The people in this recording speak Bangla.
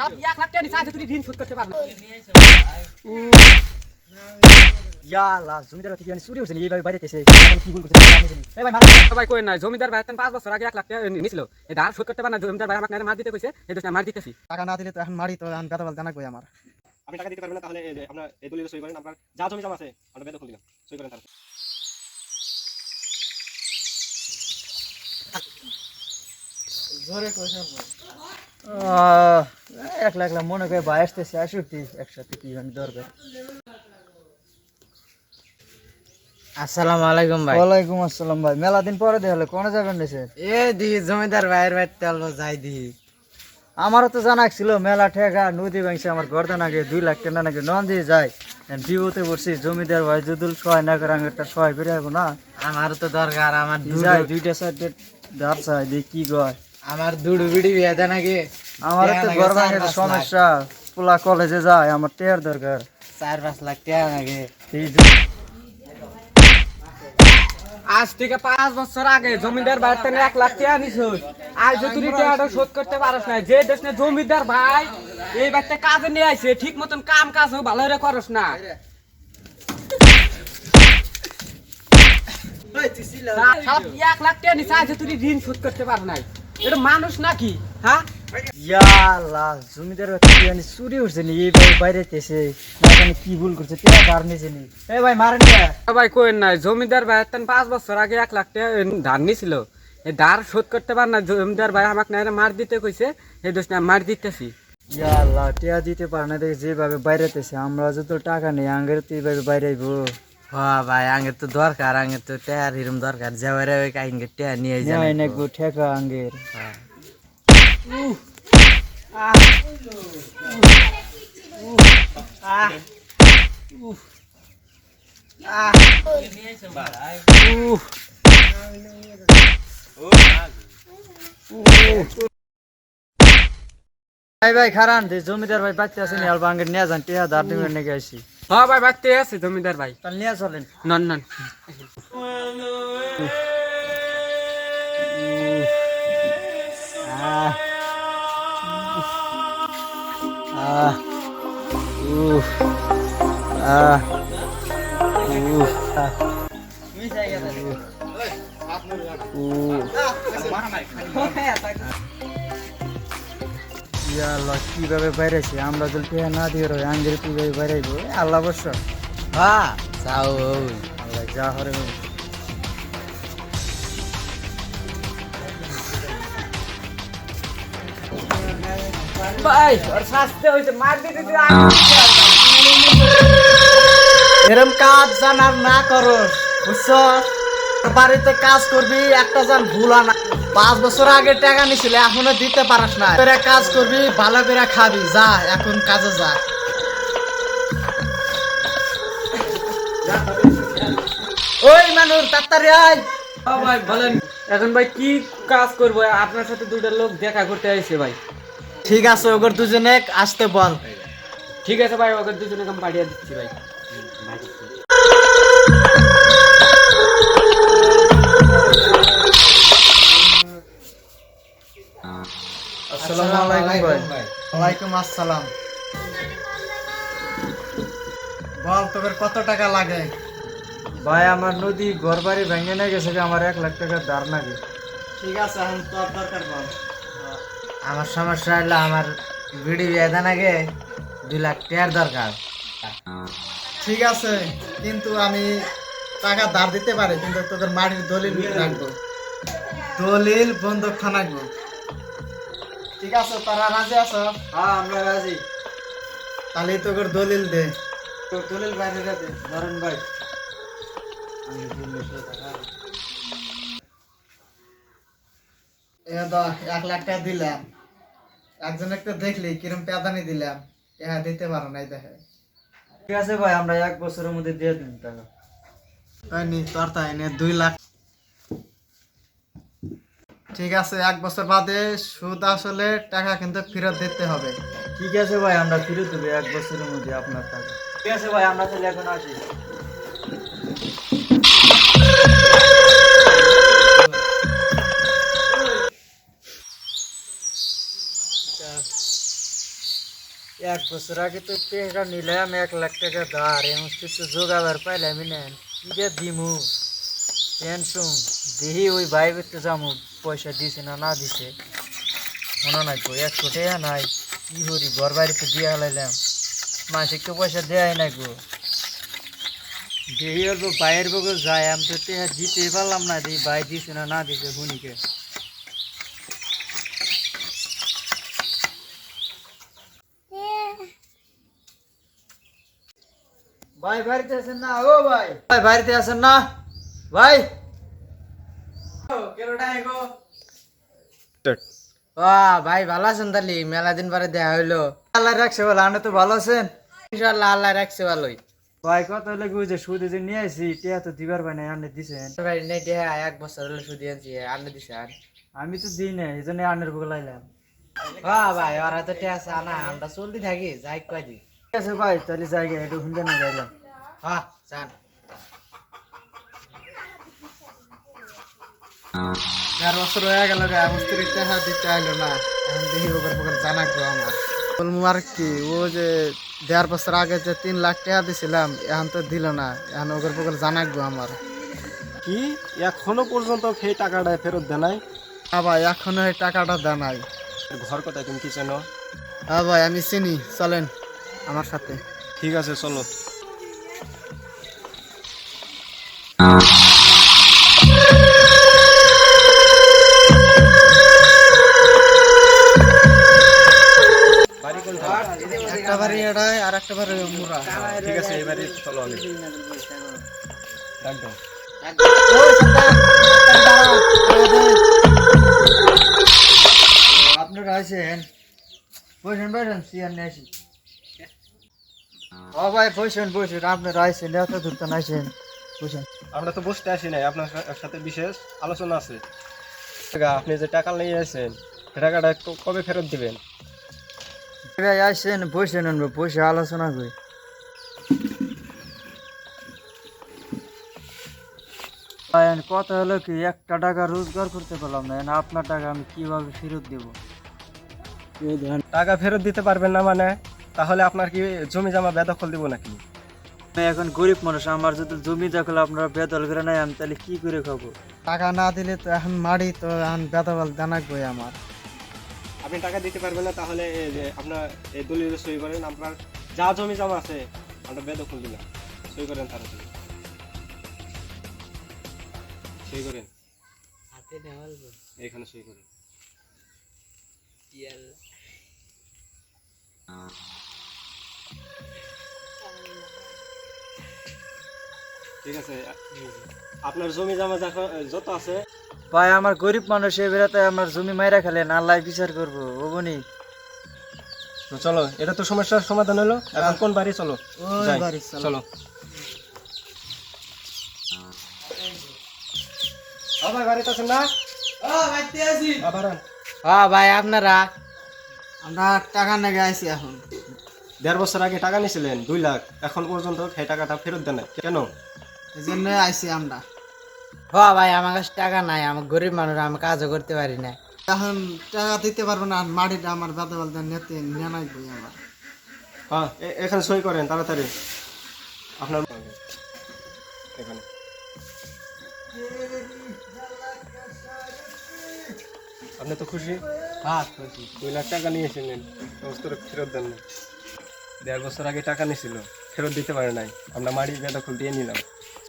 সব এক লাখ টাকা নিচে তুই ঋণ শোধ করতে পারবি। জমিদার ভাই মারা সবাই কই নাই জমিদার ভাই তেন পাঁচ বছর আগে এক লাখ টাকা নিছিল ধার শোধ করতে পারে না জমিদার ভাই আমাকে মার দিতে কইছে এই দোষটা মার দিতেছি। টাকা না দিলে তো এখন মারি তো এখন বেতা বল জানা কই আমার। আপনি টাকা দিতে পারবেন না তাহলে এই আপনার এই দলিলে সই করেন আপনার যা জমি জমা আছে আমরা বেদখল দিলাম। সই করেন তাহলে। একলা একলা মনে করে ভাই আসতেছে আসুক একসাথে কি জানি দরকার আসসালামু আলাইকুম ভাই। ওয়ালাইকুম আসসালাম ভাই। মেলা দিন পরে দেখলে কোন যাবেন রে এ দি জমিদার ভাইয়ের বাড়িতে অল্প যাই দি আমারও তো জানা ছিল মেলা ঠেকা নদী ভাঙছে আমার গর্দান আগে দুই লাখ টাকা নাকি নন দিয়ে যায়। বিপদে পড়ছি জমিদার ভাই যদুল সহায় না করে একটা সহায় করে না। আমার তো দরকার আমার দুইটা সাইডে ধার চাই দেখি কি গয় আমার দুধ বিড়ি বিয়ে দেয় নাকি আমার তো ঘর লাগে ভাঙে চার পাঁচ সমস্যা। পোলা কলেজে যায় আমার টেয়ার দরকার। চার পাঁচ লাখ এই যে- আজ থেকে পাঁচ বছর আগে জমিদার ভাই তেন এক লাখ টাকা নিছিল আজ যে তুই টাকাটা শোধ করতে পারস না যে দেশ না জমিদার ভাই এই বাড়িতে কাজে নিয়ে আইছে ঠিক মতন কাম কাজ ভালো করে করস না। সব এক লাখ টাকা নিচে আছে তুই ঋণ শোধ করতে পার নাই। এটা মানুষ নাকি হ্যাঁ? ইয়া জমিদার জানি চুরি উঠছে নি এইভাবে বাইরে এসে জানি কি ভুল করছে টেয়া ধার নিয়েছে নি। এই ভাই মারেন কই নাই জমিদার ভাই তেন পাঁচ বছর আগে এক লাখ টাকা ধার নিছিল। ধার শোধ করতে পার না জমিদার ভাই আমাকে না মার দিতে কইছে এই দোষ না মার দিতেছি। ইয়া আল্লাহ টেয়া দিতে পারে না দেখে যেভাবে বাইরে এসে আমরা যত টাকা নেই আঙ্গের তো এইভাবে বাইরে আইবো। ভাই আগে তো দরকার আগে তো টেয়ার হিরম দরকার। যাওয়ারে ওই কাহিনী টেয়ার নিয়ে যান নাই নাকবো ঠেকা আঙ্গের। ভাই ভাই খারান জমিদার ভাই বাচ্চা আছে নি আলবা আঙ্গের নিয়ে যান টেয়া দিবেন নাকি আইসি হ্যাঁ ভাই বাড়তে আছে জমিদার ভাই। নিয়ে চলেন। নন নন। আহ আল্লাহ কীভাবে বাইরেছে? আমরা যদি টেয়া না দিয়ে রই আঙ্গের কীভাবে বাইরাইবো? আল্লাহ অবশ্য। হ্যাঁ যাও। আল্লাহ যা হরে ভাই ওর শাস্তি হইছে। মার দিতে দিতে এরম কাজ জানার না করো বুঝছ বাড়িতে কাজ করবি একটা জান ভুল না। পাঁচ বছর আগে টাকা নিছিলে এখনও দিতে পারস না। করে কাজ করবি ভালো করে খাবি যা এখন কাজে যা। ওই মানুষ তাড়াতাড়ি আয়। ভাই বলেন। এখন ভাই কি কাজ করব? আপনার সাথে দুইটা লোক দেখা করতে আইছে ভাই। ঠিক আছে ওগর দুজনে আসতে বল। ঠিক আছে ভাই ওকে দুজনে আমি পাঠিয়ে দিচ্ছি ভাই। আসসালামু আলাইকুম ভাই। ওয়ালাইকুম আসসালাম। বল তোদের কত টাকা লাগে? ভাই আমার নদী ঘর বাড়ি ভেঙে নিয়ে গেছে যে আমার এক লাখ টাকা ধার ঠিক আছে এখন তোর দরকার বল। আমার সমস্যা হলো আমার বিড়ি বেদা নাগে দুই লাখ টাকার দরকার। ঠিক আছে কিন্তু আমি টাকা ধার দিতে পারি কিন্তু তোদের মাটির দলিল রাখব। দলিল বন্ধক থানাকবো ঠিক আছে তারা রাজি আছো? হ্যাঁ আমরা রাজি। তাহলে তোদের দলিল দে। তো দলিল বাইরে যাবে ধরেন ভাই। এক লাখ টাকা দিলাম। একজন একটা দেখলি কিরম পেদানি দিলাম। এহা দিতে পারো নাই দেখে। ঠিক আছে ভাই আমরা এক বছরের মধ্যে দিয়ে দিন টাকা হয়নি তোর তাই নে দুই লাখ ঠিক আছে, এক বছর বাদে সুদ আসলে টাকা কিন্তু ফেরত দিতে হবে। ঠিক আছে ভাই, আমরা ফিরে দেবো এক বছরের মধ্যে আপনার টাকা। ঠিক আছে ভাই, আমরা তাহলে এখন আসি। এক বছর আগে তো টাকা নিলাম, এক লাখ টাকা ধার এখন তো যোগাবার পাইলাম নেন ইটা দিমু? টেনশন দেখি ওই ভাই করতে যাব পয়সা দিছে না না দিছে মনে নাই গো একশো টাকা নাই, কি করি, ঘর বাড়িতে দিয়ে হালাইলাম মাসিক তো পয়সা দেয় নাই গো। দেখি অল্প ভাইয়ের বগল যায়, আমি তো টাকা দিতে পারলাম না দেখি ভাই দিছে না না দিছে শুনিকে ভাই বাড়িতে আছেন না? ও ভাই। ভাই বাড়িতে আছেন না? ভাই। বাহ ভাই ভালো আছেন তাহলে? মেলা দিন পরে দেখা হইল। আল্লাহ রাখছে বলে আপনি তো ভালো আছেন? ইনশাল্লাহ আল্লাহ রাখছে ভালোই। ভাই কত হলে বুঝে সুদে যে নিয়ে আসি টিয়া তো দিবার ভাই নাই আপনি দিছেন ভাই নেই দেখা এক বছর হলো শুধু আনছি আনলে দিছে আর আমি তো দিই না এই জন্য আনের বগল আইলাম হ্যাঁ ভাই ওরা তো টেয়া আছে না আমরা চলতে থাকি যাই কয় দি ঠিক আছে ভাই তাহলে জায়গা একটু শুনতে না যাইলাম। হ্যাঁ চান চার বছর হয়ে গেল রে আমার স্ত্রী টাকা দিতে আইলো না। এখন দেখি ওপর পকর জানাকবো আমার। বলব আর কি ও যে দেড় বছর আগে যে তিন লাখ টাকা দিছিলাম এখন তো দিল না। এখন ওপর পকর জানাকবো আমার। কি? এখনও পর্যন্ত সেই টাকাটা ফেরত দেয় নাই? ভাই এখনও এই টাকাটা দেয় নাই। ঘর কোথায় তুমি কি চেনো? হ্যাঁ ভাই আমি চিনি চলেন আমার সাথে। ঠিক আছে চলো। একটা বাড়ি আর একটা বাড়ি মুরা ঠিক আছে এবারে চলো আমি। আপনারা আছেন বসেন বসেন সিয়ার নিয়ে আসি। ও ভাই, বসেন বসেন, আপনারা আইসেন, এত দূর তো আইসেন বসেন। আমরা তো বসতে আসি নাই, আপনার সাথে বিশেষ আলোচনা আছে। আপনি যে টাকা নিয়ে আসেন টাকাটা কবে ফেরত দিবেন? ভাই আমরা বসে আলোচনা করি। কথা হলো কি একটা টাকা রোজগার করতে পারলাম না আপনার টাকা আমি কীভাবে ফেরত দেবো? টাকা ফেরত দিতে পারবেন না মানে তাহলে আপনার কি জমি জমা বেদখল দিব নাকি? আমি এখন গরিব মানুষ আমার যদি জমি দখল আপনারা বেদল করে নাই আমি তাহলে কি করে খাব? টাকা না দিলে তো এখন মারি তো এখন বেতাবাল জানাকবই আমার? আপনি টাকা দিতে পারবেন না তাহলে আপনার এই দলিলে সই করেন আপনার যা জমি জমা আছে আমরা বেদখল দিলাম। সই করেন তাড়াতাড়ি সই করেন। এখানে সই করেন। ঠিক আছে আপনার জমি জমা যত আছে ভাই আমার গরিব মানুষ এই বেড়াতে আমার জমি মাইরা খেলেন আল্লাহ বিচার করব। ও বনি। তো চলো এটা তো সমস্যার সমাধান হলো। এখন কোন বাড়ি? চলো। ওই যাই, বাড়ি চলো। চলো। ভাই বাড়িতে আছেন না? আবার আন। হ্যাঁ ভাই আপনারা? আমরা টাকা নেগে আইছি এখন। দেড় বছর আগে টাকা নিয়েছিলেন দুই লাখ। এখন পর্যন্ত সেই টাকাটা ফেরত দেন নাই। কেন? এই জন্য আইছি আমরা। হ্যাঁ ভাই আমার কাছে টাকা নাই আমার গরিব মানুষ আমি কাজও করতে পারি না। এখন টাকা দিতে পারব না মাটিটা আমার দাদা বলতে নেতে নিয়ে নাই বই আমার। হ্যাঁ এখানে সই করেন তাড়াতাড়ি। আপনার এখানে। আপনি তো খুশি? হ্যাঁ খুশি। দুই লাখ টাকা নিয়েছিলেন সমস্ত ফেরত দেন না দেড় বছর আগে টাকা নিয়েছিল ফেরত দিতে পারে নাই। আমরা মাড়ি বেদখল দিয়ে নিলাম।